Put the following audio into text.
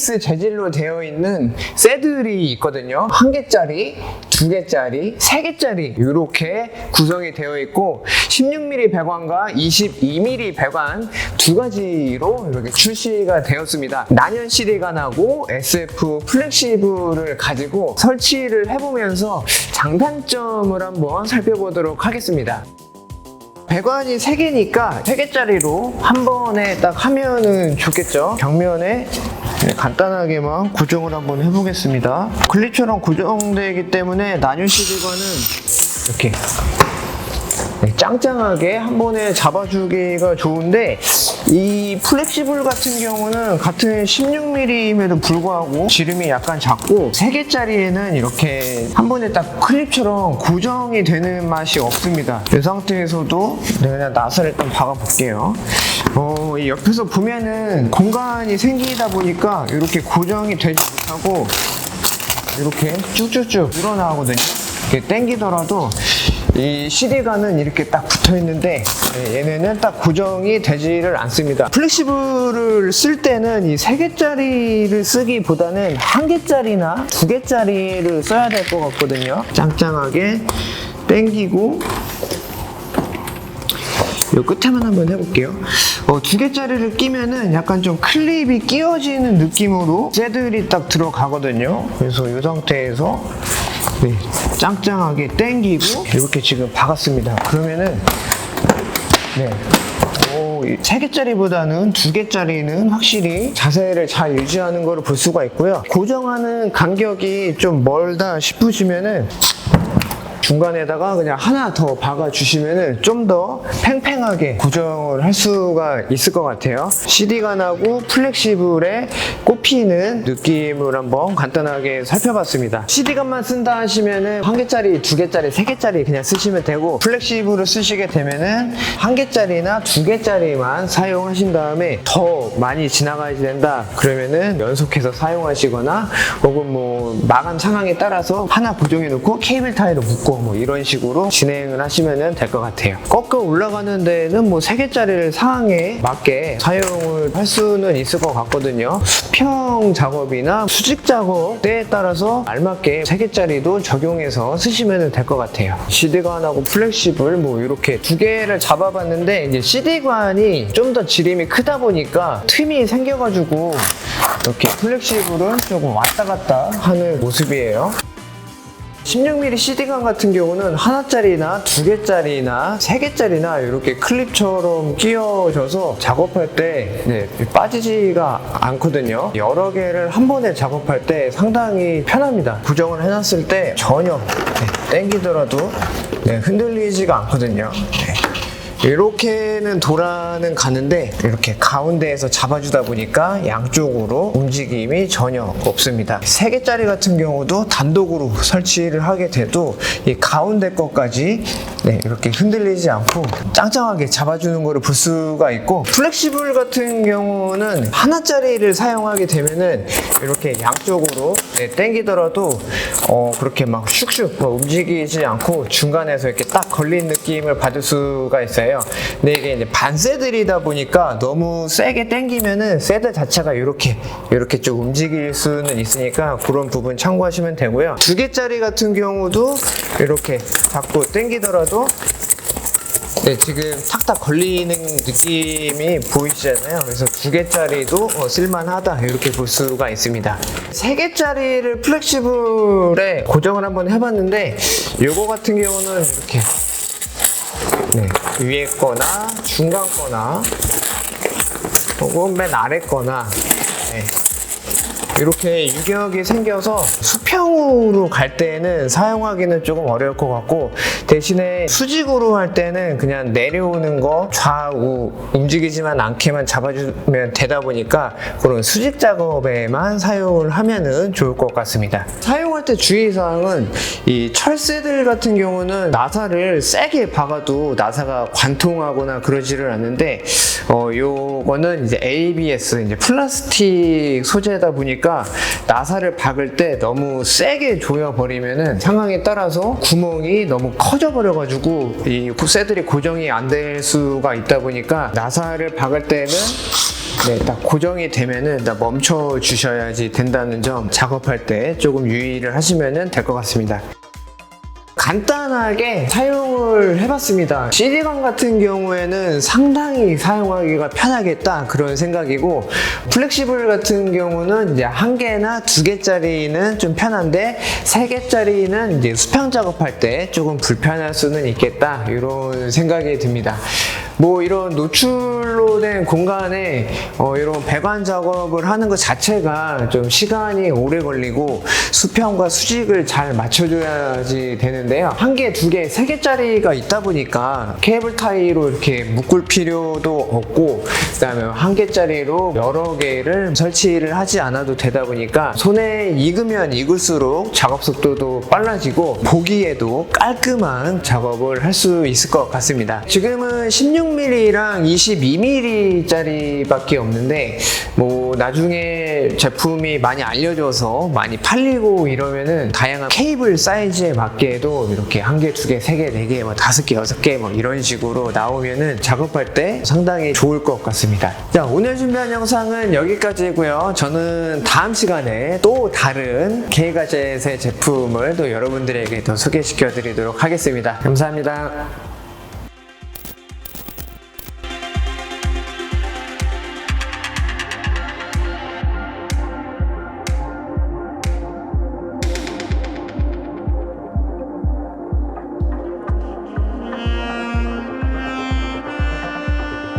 ABS 재질로 되어 있는 새들이 있거든요. 한 개짜리, 두 개짜리, 세 개짜리 이렇게 구성이 되어 있고 16mm 배관과 22mm 배관 두 가지로 이렇게 출시가 되었습니다. 난연 시리관하고 SF 플렉시블을 가지고 설치를 해보면서 장단점을 한번 살펴보도록 하겠습니다. 배관이 3개니까 3개짜리로 한 번에 딱 하면은 좋겠죠. 벽면에 네, 간단하게만 구정을 한번 해보겠습니다. 클립처럼 고정되기 때문에 난유 시리관은 이렇게 네, 짱짱하게 한 번에 잡아주기가 좋은데 이 플렉시블 같은 경우는 같은 16mm임에도 불구하고 지름이 약간 작고 3개짜리에는 이렇게 한 번에 딱 클립처럼 고정이 되는 맛이 없습니다 이 상태에서도 네, 그냥 나사를 일단 박아 볼게요 어, 이 옆에서 보면은 공간이 생기다 보니까 이렇게 고정이 되지 못하고 이렇게 쭉쭉쭉 늘어나거든요. 이렇게 당기더라도 이 CD관은 이렇게 딱 붙어 있는데 네, 얘네는 딱 고정이 되지를 않습니다. 플렉시블을 쓸 때는 이 세 개짜리를 쓰기보다는 한 개짜리나 두 개짜리를 써야 될 것 같거든요. 짱짱하게 당기고 요 끝에만 한번 해볼게요. 어, 두 개짜리를 끼면은 약간 좀 클립이 끼어지는 느낌으로 쇠들이 딱 들어가거든요. 그래서 이 상태에서 네, 짱짱하게 당기고 이렇게 지금 박았습니다. 그러면은 네. 오, 이세 개짜리보다는 두 개짜리는 확실히 자세를 잘 유지하는 것을 볼 수가 있고요. 고정하는 간격이 좀 멀다 싶으시면은 중간에다가 그냥 하나 더 박아주시면은 좀 더 팽팽하게 고정을 할 수가 있을 것 같아요. CD관하고 플렉시블에 꼽히는 느낌을 한번 간단하게 살펴봤습니다. CD관만 쓴다 하시면은 한 개짜리, 두 개짜리, 세 개짜리 그냥 쓰시면 되고 플렉시블을 쓰시게 되면은 한 개짜리나 두 개짜리만 사용하신 다음에 더 많이 지나가야 된다 그러면은 연속해서 사용하시거나 혹은 뭐 마감 상황에 따라서 하나 고정해 놓고 케이블 타이로 묶고 뭐 이런 식으로 진행을 하시면 될 것 같아요. 꺾어 올라가는 데는 뭐세 개짜리를 상황에 맞게 사용을 할 수는 있을 것 같거든요. 수평 작업이나 수직 작업 때에 따라서 알맞게 세 개짜리도 적용해서 쓰시면 될 것 같아요. CD관하고 플렉시블 뭐 이렇게 두 개를 잡아봤는데 이제 CD관이 좀 더 지름이 크다 보니까 틈이 생겨가지고 이렇게 플렉시블은 조금 왔다 갔다 하는 모습이에요. 16mm CD관 같은 경우는 하나짜리나 두 개짜리나 세 개짜리나 이렇게 클립처럼 끼워져서 작업할 때 네, 빠지지가 않거든요. 여러 개를 한 번에 작업할 때 상당히 편합니다. 구정을 해놨을 때 전혀 네, 땡기더라도 네, 흔들리지가 않거든요. 네. 이렇게는 돌아는 가는데 이렇게 가운데에서 잡아주다 보니까 양쪽으로 움직임이 전혀 없습니다. 세 개짜리 같은 경우도 단독으로 설치를 하게 돼도 이 가운데 것까지 네, 이렇게 흔들리지 않고 짱짱하게 잡아주는 것을 볼 수가 있고 플렉시블 같은 경우는 하나짜리를 사용하게 되면은 이렇게 양쪽으로 네, 당기더라도 어, 그렇게 막 슉슉 뭐 움직이지 않고 중간에서 이렇게 딱 걸린 느낌을 받을 수가 있어요. 근데 이게 이제 반세들이다 보니까 너무 세게 당기면은 세드 자체가 이렇게 이렇게 좀 움직일 수는 있으니까 그런 부분 참고하시면 되고요. 두 개짜리 같은 경우도 이렇게 자꾸 당기더라도 네, 지금 탁탁 걸리는 느낌이 보이시잖아요. 그래서 두 개짜리도 어, 쓸만하다 이렇게 볼 수가 있습니다. 세 개짜리를 플렉시블에 고정을 한번 해봤는데 요거 같은 경우는 이렇게 네, 위에 거나 중간 거나 혹은 맨 아래 거나 네, 이렇게 유격이 생겨서 수평 으로 갈 때는 사용하기는 조금 어려울 것 같고 대신에 수직으로 할 때는 그냥 내려오는 거 좌우 움직이지만 않게만 잡아주면 되다 보니까 그런 수직 작업에만 사용을 하면은 좋을 것 같습니다. 사용할 때 주의사항은 이 철새들 같은 경우는 나사를 세게 박아도 나사가 관통하거나 그러지를 않는데 어 요거는 이제 ABS 이제 플라스틱 소재다 보니까 나사를 박을 때 너무 세게 조여 버리면은 상황에 따라서 구멍이 너무 커져 버려 가지고 이 쇠들이 고정이 안 될 수가 있다 보니까 나사를 박을 때는 네, 딱 고정이 되면은 딱 멈춰 주셔야지 된다는 점 작업할 때 조금 유의를 하시면 될 것 같습니다. 간단하게 사용을 해봤습니다. CD건 같은 경우에는 상당히 사용하기가 편하겠다 그런 생각이고 플렉시블 같은 경우는 이제 한 개나 두 개짜리는 좀 편한데 세 개짜리는 이제 수평 작업할 때 조금 불편할 수는 있겠다 이런 생각이 듭니다. 뭐 이런 노출로 된 공간에 어, 이런 배관 작업을 하는 것 자체가 좀 시간이 오래 걸리고 수평과 수직을 잘 맞춰줘야지 되는데요. 한 개, 두 개, 세 개짜리가 있다 보니까 케이블 타이로 이렇게 묶을 필요도 없고 그다음에 한 개짜리로 여러 개를 설치를 하지 않아도 되다 보니까 손에 익으면 익을수록 작업 속도도 빨라지고 보기에도 깔끔한 작업을 할 수 있을 것 같습니다. 지금은 16mm랑 22mm짜리밖에 없는데 뭐 나중에 제품이 많이 알려져서 많이 팔리고 이러면은 다양한 케이블 사이즈에 맞게도 이렇게 한 개, 두 개, 세 개, 네 개, 뭐 다섯 개, 여섯 개, 뭐 이런 식으로 나오면은 작업할 때 상당히 좋을 것 같습니다. 자, 오늘 준비한 영상은 여기까지고요. 저는 다음 시간에 또 다른 K가젯의 제품을 또 여러분들에게 더 소개시켜 드리도록 하겠습니다. 감사합니다.